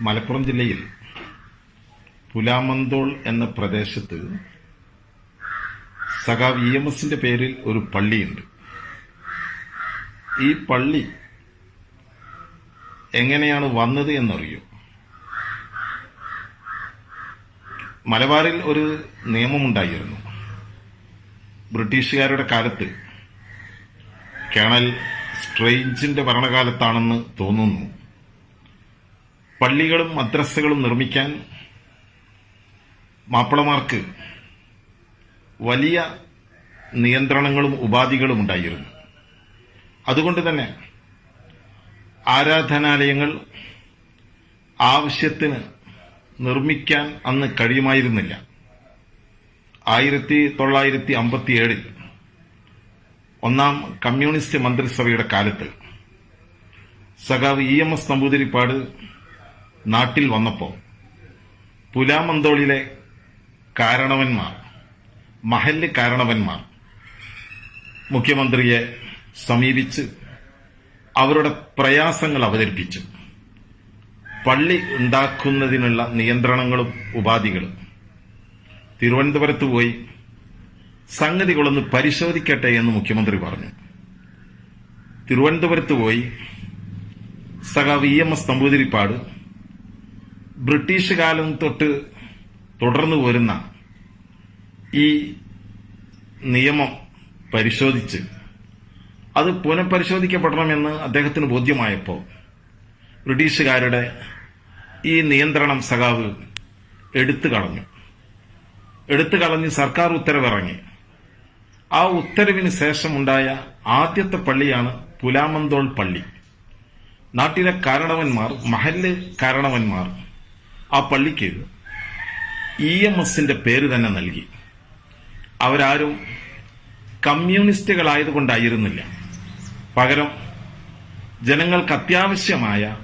മലപ്പുറം ജില്ലയിൽ പുലാമന്തോൾ എന്ന പ്രദേശത്ത് സഖാവ് ഇ എം എസിന്റെ പേരിൽ ഒരു പള്ളിയുണ്ട്. ഈ പള്ളി എങ്ങനെയാണ് വന്നത് എന്നറിയോ? മലബാറിൽ ഒരു നിയമമുണ്ടായിരുന്നു. ബ്രിട്ടീഷുകാരുടെ കാലത്ത് കേണൽ സ്ട്രെയിഞ്ചിന്റെ ഭരണകാലത്താണെന്ന് തോന്നുന്നു. പള്ളികളും മദ്രസകളും നിർമ്മിക്കാൻ മാപ്പിളമാർക്ക് വലിയ നിയന്ത്രണങ്ങളും ഉപാധികളും ഉണ്ടായിരുന്നു. അതുകൊണ്ട് തന്നെ ആരാധനാലയങ്ങൾ ആവശ്യത്തിന് നിർമ്മിക്കാൻ അന്ന് കഴിയുമായിരുന്നില്ല. ആയിരത്തി തൊള്ളായിരത്തി അമ്പത്തിയേഴിൽ ഒന്നാം കമ്മ്യൂണിസ്റ്റ് മന്ത്രിസഭയുടെ കാലത്ത് സഖാവ് ഇ എം എസ് നമ്പൂതിരിപ്പാട് നാട്ടിൽ വന്നപ്പോൾ പുലാമന്തോളിലെ കാരണവന്മാർ മഹല്ല് കാരണവന്മാർ മുഖ്യമന്ത്രിയെ സമീപിച്ച് അവരുടെ പ്രയാസങ്ങൾ അവതരിപ്പിച്ചു. പള്ളി ഉണ്ടാക്കുന്നതിനുള്ള നിയന്ത്രണങ്ങളും ഉപാധികളും. തിരുവനന്തപുരത്ത് പോയി സംഗതികളൊന്ന് പരിശോധിക്കട്ടെ എന്ന് മുഖ്യമന്ത്രി പറഞ്ഞു. തിരുവനന്തപുരത്ത് പോയി സഖാവ് E M S Namboodiripad British കാലം തൊട്ട് തുടർന്നു വരുന്ന ഈ നിയമം പരിശോധിച്ച് അത് പുനഃപരിശോധിക്കപ്പെടണമെന്ന് അദ്ദേഹത്തിന് ബോധ്യമായപ്പോൾ ബ്രിട്ടീഷുകാരുടെ ഈ നിയന്ത്രണം സഖാവ് എടുത്തു കളഞ്ഞു. എടുത്തു കളഞ്ഞ് സർക്കാർ ഉത്തരവിറങ്ങി. ആ ഉത്തരവിന് ശേഷമുണ്ടായ ആദ്യത്തെ പള്ളിയാണ് പുലാമന്തോൾ പള്ളി. നാട്ടിലെ കാരണവന്മാർ മഹല്ല് കാരണവന്മാർ ആ പള്ളിക്ക് ഇ എം എസിന്റെ പേര് തന്നെ നൽകി. അവരാരും കമ്മ്യൂണിസ്റ്റുകളായതുകൊണ്ടായിരുന്നില്ല. പകരം ജനങ്ങൾക്ക് അത്യാവശ്യമായ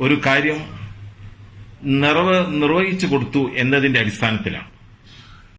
ഒരു കാര്യം നിറവ് നിർവഹിച്ചു കൊടുത്തു എന്നതിന്റെ അടിസ്ഥാനത്തിലാണ്.